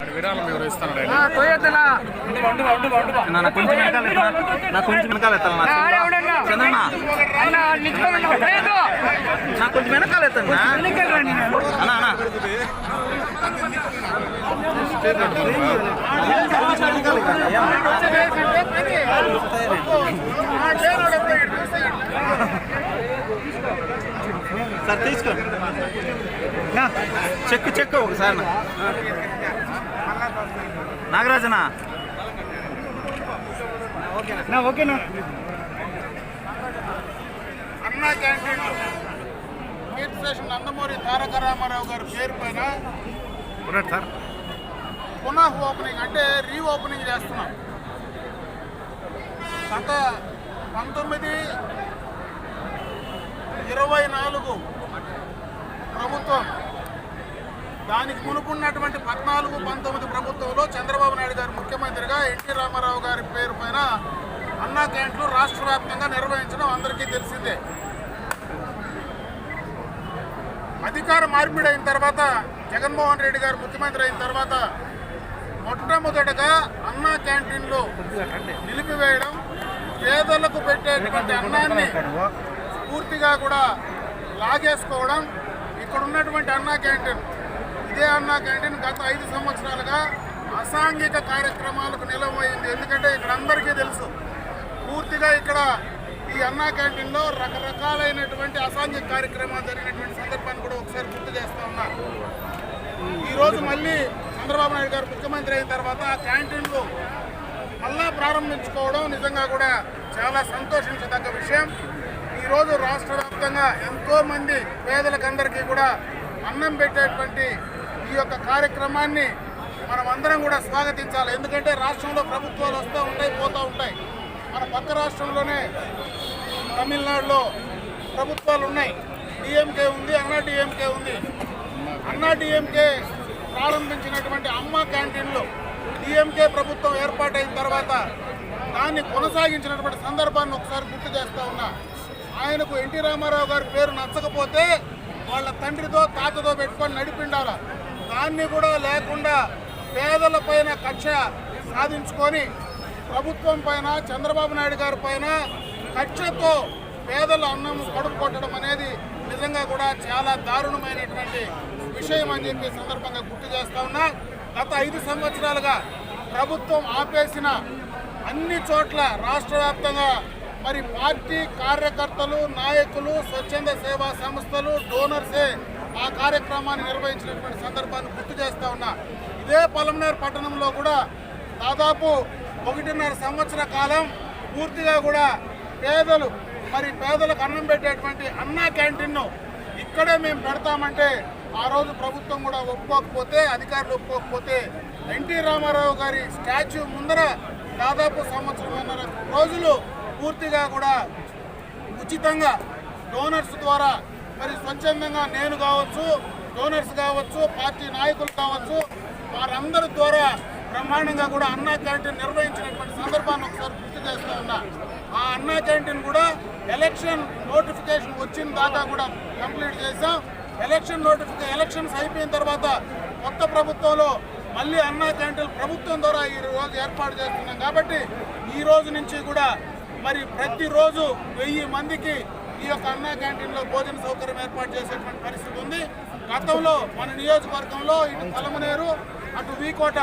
విరాళం ఎవరు ఇస్తాను నా కొంచెం వెనకాల ఎత్తనా? నా కొంచెం వెనకాల ఎత్తాలి నా చంద్రన్న నా కొంచెం వెనకాల ఎత్తండి అన్నా అన్నా. సార్ తీసుకోండి నా, చెక్కు చెక్కు ఒకసారి. నాగరాజనా? ఓకేనా ఓకేనా అన్నా క్యాంటీన్ స్టేషన్ నందమూరి తారక రామారావు గారి పేరు పైన సార్. పునః ఓపెనింగ్ అంటే రీ ఓపెనింగ్ చేస్తున్నాం. గత పంతొమ్మిది ఇరవై నాలుగు ప్రభుత్వం. దానికి మునుపున్నటువంటి పద్నాలుగు పంతొమ్మిది ప్రభుత్వంలో చంద్రబాబు నాయుడు గారు ముఖ్యమంత్రిగా ఎన్టీ రామారావు గారి పేరు పైన అన్నా క్యాంట్లు రాష్ట్ర వ్యాప్తంగా నిర్వహించడం అందరికీ తెలిసిందే. అధికార మార్పిడి అయిన తర్వాత జగన్మోహన్ రెడ్డి గారు ముఖ్యమంత్రి అయిన తర్వాత మొట్టమొదటగా అన్నా క్యాంటీన్లు నిలిపివేయడం పేదలకు పెట్టేటువంటి అన్నాన్ని పూర్తిగా కూడా లాగేసుకోవడం ఇక్కడ ఉన్నటువంటి అన్నా క్యాంటీన్. ఇదే అన్నా క్యాంటీన్ గత ఐదు సంవత్సరాలుగా అసాంఘిక కార్యక్రమాలకు నిలవైంది ఎందుకంటే ఇక్కడ అందరికీ తెలుసు పూర్తిగా ఇక్కడ ఈ అన్నా క్యాంటీన్లో రకరకాలైనటువంటి అసాంఘిక కార్యక్రమాలు జరిగినటువంటి సందర్భాన్ని కూడా ఒకసారి గుర్తు చేస్తూ ఉన్నారు ఈరోజు మళ్ళీ చంద్రబాబు నాయుడు గారు ముఖ్యమంత్రి అయిన తర్వాత ఆ క్యాంటీన్లు మళ్ళా ప్రారంభించుకోవడం నిజంగా కూడా చాలా సంతోషించదగ్గ విషయం. ఈరోజు రాష్ట్ర వ్యాప్తంగా ఎంతోమంది పేదలకందరికీ కూడా అన్నం పెట్టేటువంటి ఈ యొక్క కార్యక్రమాన్ని మనం అందరం కూడా స్వాగతించాలి. ఎందుకంటే రాష్ట్రంలో ప్రభుత్వాలు వస్తూ ఉంటాయి పోతూ ఉంటాయి. మన పక్క రాష్ట్రంలోనే తమిళనాడులో ప్రభుత్వాలు ఉన్నాయి. డిఎంకే ఉంది అన్నాడిఎంకే ఉంది. అన్నాడిఎంకే ప్రారంభించినటువంటి అమ్మ క్యాంటీన్లు డిఎంకే ప్రభుత్వం ఏర్పాటైన తర్వాత దాన్ని కొనసాగించినటువంటి సందర్భాన్ని ఒకసారి గుర్తు చేస్తూ ఉన్నా. ఆయనకు ఎన్టీ రామారావు గారి పేరు నచ్చకపోతే వాళ్ళ తండ్రితో తాతతో పెట్టుకొని నడిపిండాల. దాన్ని కూడా లేకుండా పేదల పైన కక్ష సాధించుకొని ప్రభుత్వం పైన చంద్రబాబు నాయుడు గారి పైన కక్షతో పేదల అన్నం కడుపు కొట్టడం అనేది నిజంగా కూడా చాలా దారుణమైనటువంటి విషయం అని చెప్పి సందర్భంగా గుర్తు చేస్తా ఉన్నా. గత ఐదు సంవత్సరాలుగా ప్రభుత్వం ఆపేసిన అన్ని చోట్ల రాష్ట్ర వ్యాప్తంగా మరి పార్టీ కార్యకర్తలు నాయకులు స్వచ్ఛంద సేవా సంస్థలు డోనర్సే ఆ కార్యక్రమాన్ని నిర్వహించినటువంటి సందర్భాన్ని గుర్తు చేస్తా ఉన్నా. ఇదే పలమనేరు పట్టణంలో కూడా దాదాపు ఒకటిన్నర సంవత్సర కాలం పూర్తిగా కూడా పేదలు మరి పేదలకు అన్నం పెట్టేటువంటి అన్నా క్యాంటీన్ను ఇక్కడే మేము పెడతామంటే ఆ రోజు ప్రభుత్వం కూడా ఒప్పుకోకపోతే అధికారులు ఒప్పుకోకపోతే ఎన్టీ రామారావు గారి స్టాచ్యూ ముందర దాదాపు సంవత్సరంన్నర రోజులు పూర్తిగా కూడా ఉచితంగా డోనర్స్ ద్వారా మరి స్వచ్ఛందంగా నేను కావచ్చు డోనర్స్ కావచ్చు పార్టీ నాయకులు కావచ్చు వారందరి ద్వారా బ్రహ్మాండంగా కూడా అన్నా క్యాంటీన్ నిర్వహించినటువంటి సందర్భాన్ని ఒకసారి గుర్తు చేస్తూ ఉన్నా. ఆ అన్నా క్యాంటీన్ కూడా ఎలక్షన్ నోటిఫికేషన్ వచ్చిన దాకా కూడా కంప్లీట్ చేసాం ఎలక్షన్ నోటిఫికే ఎలక్షన్స్ అయిపోయిన తర్వాత కొత్త ప్రభుత్వంలో మళ్ళీ అన్నా క్యాంటీన్ ప్రభుత్వం ద్వారా ఈ రోజు ఏర్పాటు చేస్తున్నాం కాబట్టి ఈ రోజు నుంచి కూడా మరి ప్రతిరోజు వెయ్యి మందికి ఈ యొక్క అన్నా క్యాంటీన్లో భోజన సౌకర్యం ఏర్పాటు చేసేటువంటి పరిస్థితి ఉంది. గతంలో మన నియోజకవర్గంలో ఇటు కలమనేరు అటు వీకోట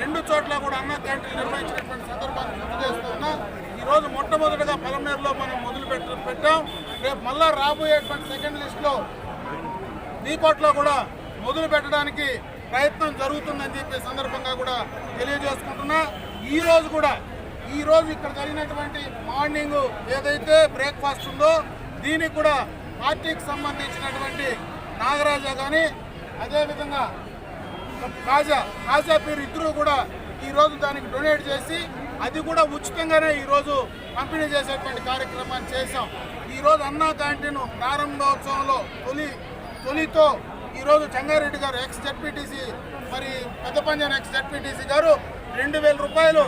రెండు చోట్ల కూడా అన్న క్యాంటీన్ నిర్వహించినటువంటి సందర్భాన్ని గుర్తు చేస్తూ ఉన్నా. ఈరోజు మొట్టమొదటిగా పలమనేరులో మనం మొదలు పెట్ట పెట్టాం. రేపు మళ్ళా రాబోయేటువంటి సెకండ్ లిస్ట్లో వీకోట్లో కూడా మొదలు పెట్టడానికి ప్రయత్నం జరుగుతుందని చెప్పే సందర్భంగా కూడా తెలియజేసుకుంటున్నా. ఈ రోజు కూడా ఈరోజు ఇక్కడ జరిగినటువంటి మార్నింగ్ ఏదైతే బ్రేక్ఫాస్ట్ ఉందో దీనికి కూడా పార్టీకి సంబంధించినటువంటి నాగరాజా కానీ అదేవిధంగా కాజా కాజా పేరు ఇద్దరు కూడా ఈ రోజు దానికి డొనేట్ చేసి అది కూడా ఉచితంగానే ఈరోజు పంపిణీ చేసేటువంటి కార్యక్రమాన్ని చేశాం. ఈ రోజు అన్నా క్యాంటీన్ ప్రారంభోత్సవంలో తొలి తొలితో ఈరోజు చంగారెడ్డి గారు ఎక్స్ జడ్పీటీసీ మరి పెద్దపంజన్ ఎక్స్ జడ్పీటీసీ గారు రెండు వేల రూపాయలు.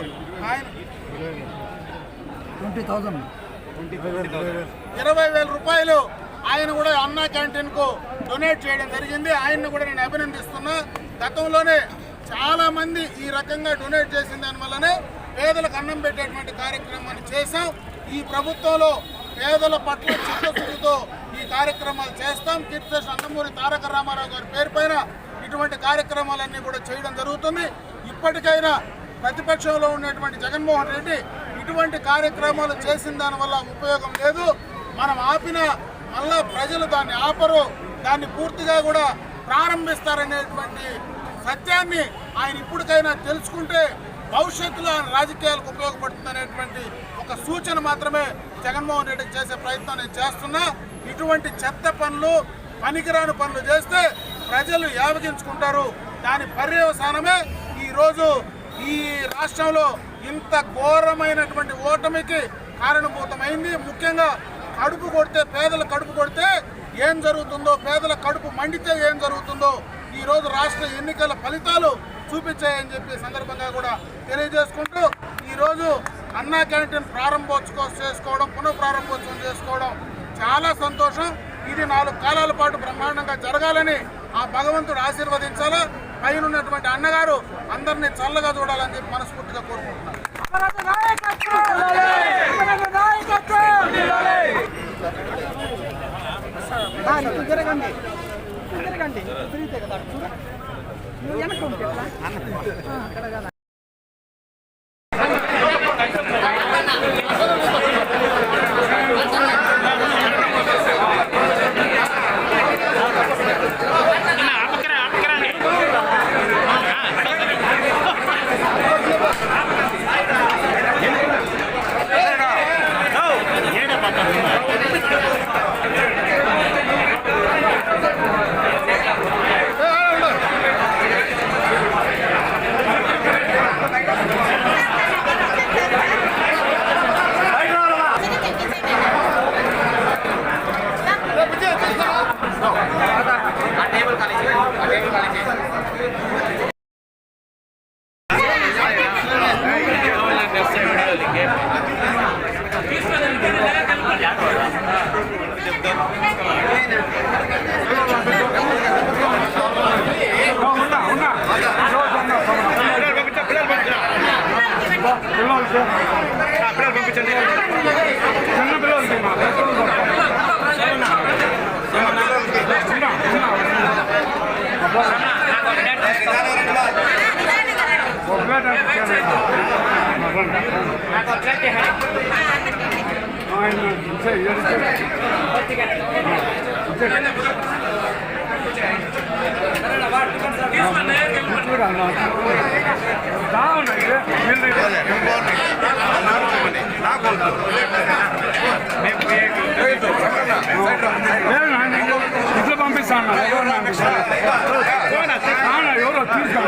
ఆయన ఇరవై వేల రూపాయలు. ఆయన కూడా అన్నా క్యాంటీన్కు డొనేట్ చేయడం జరిగింది. ఆయన్ని కూడా నేను అభినందిస్తున్నా. గతంలోనే చాలా మంది ఈ రకంగా డొనేట్ చేసిన దానివల్లనే పేదలకు అన్నం పెట్టేటువంటి కార్యక్రమాన్ని చేశాం. ఈ ప్రభుత్వంలో పేదల పట్ల చిత్తశుద్ధితో ఈ కార్యక్రమాలు చేస్తాం. కీర్తిశేష అన్నమూరి తారక రామారావు గారి పేరు పైన ఇటువంటి కార్యక్రమాలన్నీ కూడా చేయడం జరుగుతుంది. ఇప్పటికైనా ప్రతిపక్షంలో ఉన్నటువంటి జగన్మోహన్ రెడ్డి ఇటువంటి కార్యక్రమాలు చేసిన దానివల్ల ఉపయోగం లేదు. మనం ఆపిన మళ్ళా ప్రజలు దాన్ని ఆపరు. దాన్ని పూర్తిగా కూడా ప్రారంభిస్తారనేటువంటి సత్యాన్ని ఆయన ఇప్పటికైనా తెలుసుకుంటే భవిష్యత్తులో ఆయన రాజకీయాలకు ఉపయోగపడుతుందనేటువంటి ఒక సూచన మాత్రమే జగన్మోహన్ రెడ్డికి చేసే ప్రయత్నం నేను చేస్తున్నా. ఇటువంటి చెత్త పనులు పనికిరాని పనులు చేస్తే ప్రజలు యావగించుకుంటారు. దాని పర్యవసానమే ఈరోజు ఈ రాష్ట్రంలో ఇంత ఘోరమైనటువంటి ఓటమికి కారణభూతమైంది. ముఖ్యంగా కడుపు కొడితే పేదల కడుపు కొడితే ఏం జరుగుతుందో పేదల కడుపు మండితే ఏం జరుగుతుందో ఈరోజు రాష్ట్ర ఎన్నికల ఫలితాలు చూపించాయని చెప్పి సందర్భంగా కూడా తెలియజేసుకుంటూ ఈరోజు అన్నా క్యాంటీన్ ప్రారంభోత్సవం చేసుకోవడం పునః ప్రారంభోత్సవం చేసుకోవడం చాలా సంతోషం. ఇది నాలుగు కాలాల పాటు బ్రహ్మాండంగా జరగాలని ఆ భగవంతుడు ఆశీర్వదించాలా? పైన ఉన్నటువంటి అన్నగారు అందరినీ చల్లగా చూడాలని చెప్పి మనస్ఫూర్తిగా కోరుకుంటున్నాను. తిరగండి తిరిగితే కదా నువ్వు వెనక్కి అక్కడ కదా నాకు నాకు తీసుకో